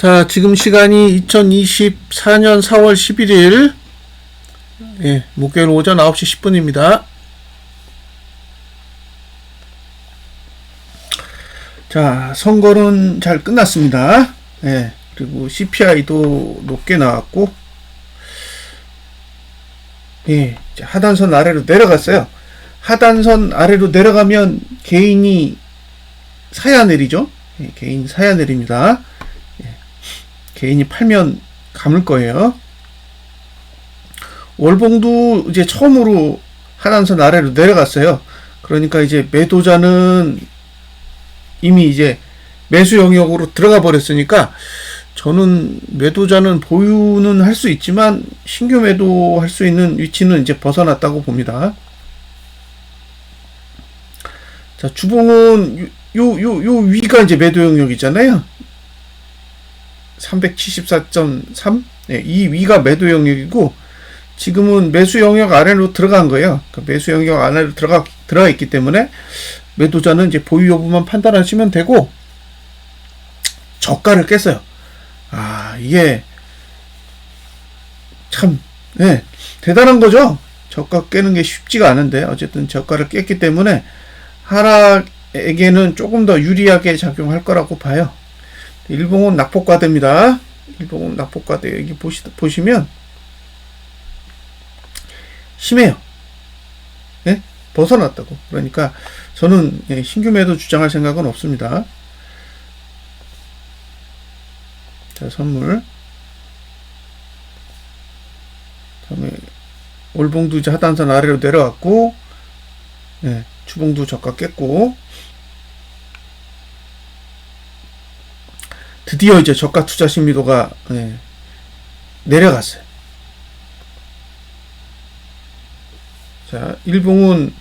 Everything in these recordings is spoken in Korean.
자, 지금 시간이 2024년 4월 11일, 예, 목요일 오전 9시 10분입니다. 자, 선거는 잘 끝났습니다. 예, 그리고 CPI도 높게 나왔고, 예, 하단선 아래로 내려갔어요. 하단선 아래로 내려가면 개인이 사야 내리죠. 예, 개인 사야 내립니다. 개인이 팔면 감을 거예요. 월봉도 이제 처음으로 하단선 아래로 내려갔어요. 그러니까 이제 매도자는 이미 이제 매수 영역으로 들어가 버렸으니까 저는 매도자는 보유는 할 수 있지만 신규 매도 할 수 있는 위치는 이제 벗어났다고 봅니다. 자, 주봉은 요, 요, 요 위가 이제 매도 영역이잖아요. 374.3? 네, 이 위가 매도 영역이고 지금은 매수 영역 아래로 들어간 거예요. 그러니까 매수 영역 아래로 들어가 들어가 있기 때문에 매도자는 이제 보유 여부만 판단하시면 되고 저가를 깼어요. 아 이게 참 네, 대단한 거죠. 저가 깨는 게 쉽지가 않은데 어쨌든 저가를 깼기 때문에 하락에게는 조금 더 유리하게 작용할 거라고 봐요. 일봉은 낙폭과대입니다. 일봉은 낙폭과대 여기 보시, 보시면 심해요. 예? 벗어났다고. 그러니까 저는 예, 신규 매도 주장할 생각은 없습니다. 자, 선물. 다음에 올봉도 이제 하단선 아래로 내려왔고, 예, 주봉도 저가 깼고, 드디어 이제 저가 투자 신미도가 예, 내려갔어요. 자, 일봉은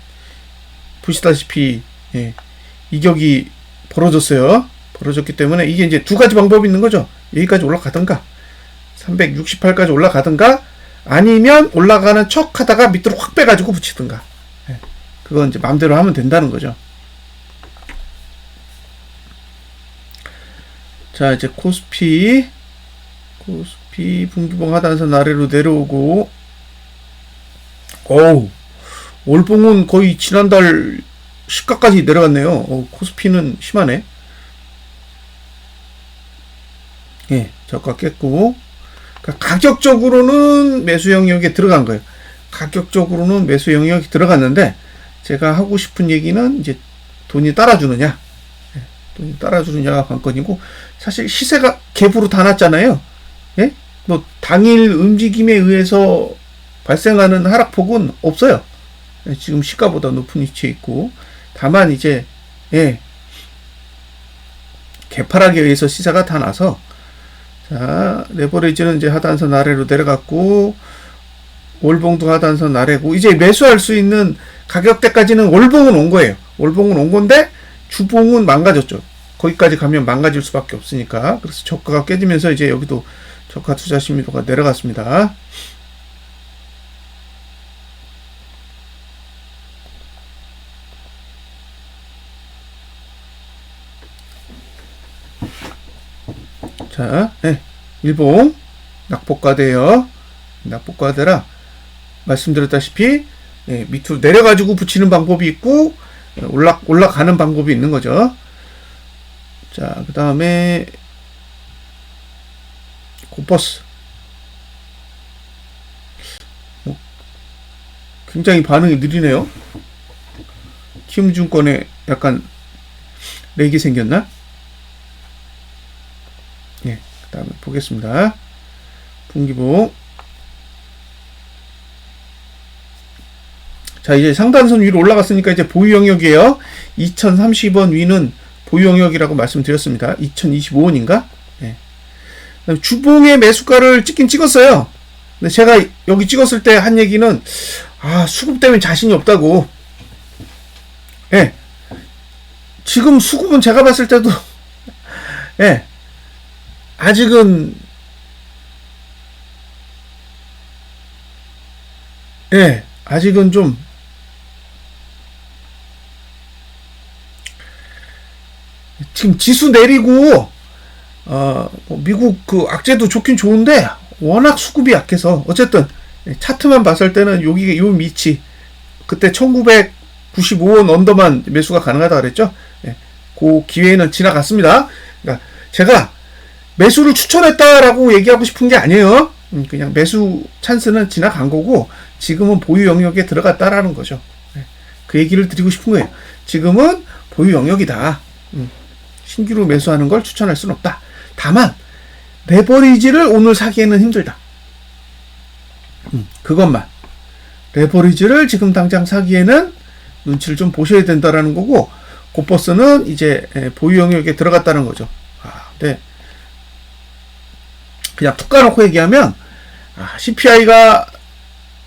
보시다시피 예, 이격이 벌어졌어요. 벌어졌기 때문에 이게 이제 두 가지 방법이 있는 거죠. 여기까지 올라가든가 368까지 올라가든가 아니면 올라가는 척 하다가 밑으로 확 빼가지고 붙이든가 예, 그건 이제 마음대로 하면 된다는 거죠. 자, 이제 코스피. 코스피 분기봉 하단선 아래로 내려오고. 어우, 올봉은 거의 지난달 시가까지 내려갔네요. 어, 코스피는 심하네. 예, 저가 깼고. 그러니까 가격적으로는 매수 영역에 들어간 거예요. 가격적으로는 매수 영역에 들어갔는데, 제가 하고 싶은 얘기는 이제 돈이 따라주느냐. 따라주느냐가 관건이고 사실 시세가 갭으로 다 났잖아요. 예? 뭐 당일 움직임에 의해서 발생하는 하락폭은 없어요. 예, 지금 시가보다 높은 위치에 있고 다만 이제 예 개파락에 의해서 시세가 다 나서 자 레버리지는 이제 하단선 아래로 내려갔고 월봉도 하단선 아래고 이제 매수할 수 있는 가격대까지는 월봉은 온 거예요. 월봉은 온 건데 주봉은 망가졌죠. 거기까지 가면 망가질 수밖에 없으니까. 그래서 저가가 깨지면서 이제 여기도 저가 투자 심리도가 내려갔습니다. 자, 네. 일봉 낙폭과대요. 낙폭과대라 말씀드렸다시피 예, 밑으로 내려가지고 붙이는 방법이 있고 올라 올라가는 방법이 있는 거죠. 자, 그 다음에 고버스 어, 굉장히 반응이 느리네요. 키움증권에 약간 렉이 생겼나? 예, 그 다음에 보겠습니다. 분기봉 자, 이제 상단선 위로 올라갔으니까 이제 보유 영역이에요. 2030원 위는 보유 영역이라고 말씀드렸습니다. 2025원인가? 예. 주봉의 매수가를 찍긴 찍었어요. 근데 제가 여기 찍었을 때 한 얘기는 아 수급 때문에 자신이 없다고. 예. 지금 수급은 제가 봤을 때도 예. 아직은 예. 아직은 좀 지금 지수 내리고 어, 뭐 미국 그 악재도 좋긴 좋은데 워낙 수급이 약해서 어쨌든 차트만 봤을 때는 여기 요 밑이 그때 1995원 언더만 매수가 가능하다 그랬죠. 예, 그 기회는 지나갔습니다. 그러니까 제가 매수를 추천했다라고 얘기하고 싶은 게 아니에요. 음, 그냥 매수 찬스는 지나간 거고 지금은 보유 영역에 들어갔다라는 거죠. 예, 그 얘기를 드리고 싶은 거예요. 지금은 보유 영역이다. 음, 신규로 매수하는 걸 추천할 수는 없다. 다만 레버리지를 오늘 사기에는 힘들다. 음, 그것만. 레버리지를 지금 당장 사기에는 눈치를 좀 보셔야 된다라는 거고 고버스는 이제 에, 보유 영역에 들어갔다는 거죠. 아, 네. 그냥 툭 까놓고 얘기하면 아, CPI가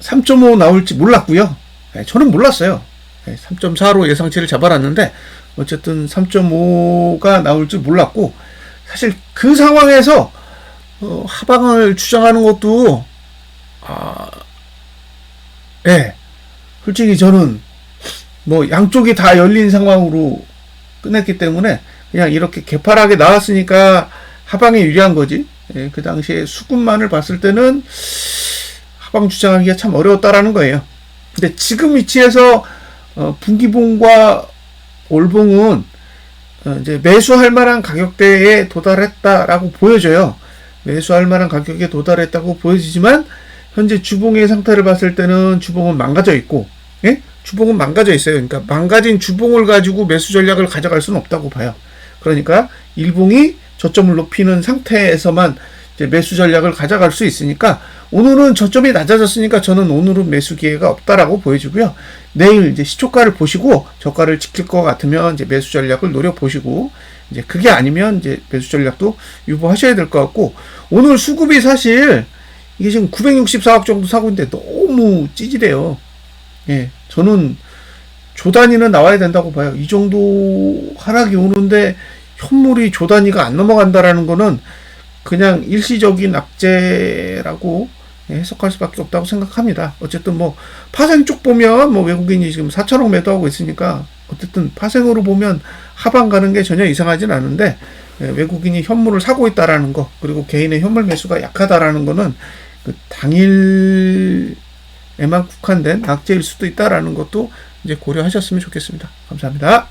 3.5 나올지 몰랐고요. 네, 저는 몰랐어요. 3.4로 예상치를 잡아놨는데 어쨌든 3.5가 나올 줄 몰랐고 사실 그 상황에서 어, 하방을 주장하는 것도 아, 예, 솔직히 저는 뭐 양쪽이 다 열린 상황으로 끝냈기 때문에 그냥 이렇게 개파하게 나왔으니까 하방에 유리한 거지. 예, 그 당시에 수급만을 봤을 때는 하방 주장하기가 참 어려웠다라는 거예요. 근데 지금 위치에서 어, 분기봉과 올봉은 어, 이제 매수할 만한 가격대에 도달했다라고 보여져요. 매수할 만한 가격에 도달했다고 보여지지만 현재 주봉의 상태를 봤을 때는 주봉은 망가져 있고, 예? 주봉은 망가져 있어요. 그러니까 망가진 주봉을 가지고 매수 전략을 가져갈 수는 없다고 봐요. 그러니까 일봉이 저점을 높이는 상태에서만 매수 전략을 가져갈 수 있으니까 오늘은 저점이 낮아졌으니까 저는 오늘은 매수 기회가 없다라고 보여지고요. 내일 이제 시초가를 보시고 저가를 지킬 것 같으면 이제 매수 전략을 노려 보시고 이제 그게 아니면 이제 매수 전략도 유보하셔야 될 것 같고 오늘 수급이 사실 이게 지금 964억 정도 사고 있는데 너무 찌질해요. 예, 저는 조단위는 나와야 된다고 봐요. 이 정도 하락이 오는데 현물이 조단위가 안 넘어간다라는 거는 그냥 일시적인 악재라고 예, 해석할 수밖에 없다고 생각합니다. 어쨌든 뭐 파생 쪽 보면 뭐 외국인이 지금 4천억 매도하고 있으니까 어쨌든 파생으로 보면 하방 가는 게 전혀 이상하진 않은데 예, 외국인이 현물을 사고 있다라는 거 그리고 개인의 현물 매수가 약하다라는 거는 그 당일에만 국한된 악재일 수도 있다라는 것도 이제 고려하셨으면 좋겠습니다. 감사합니다.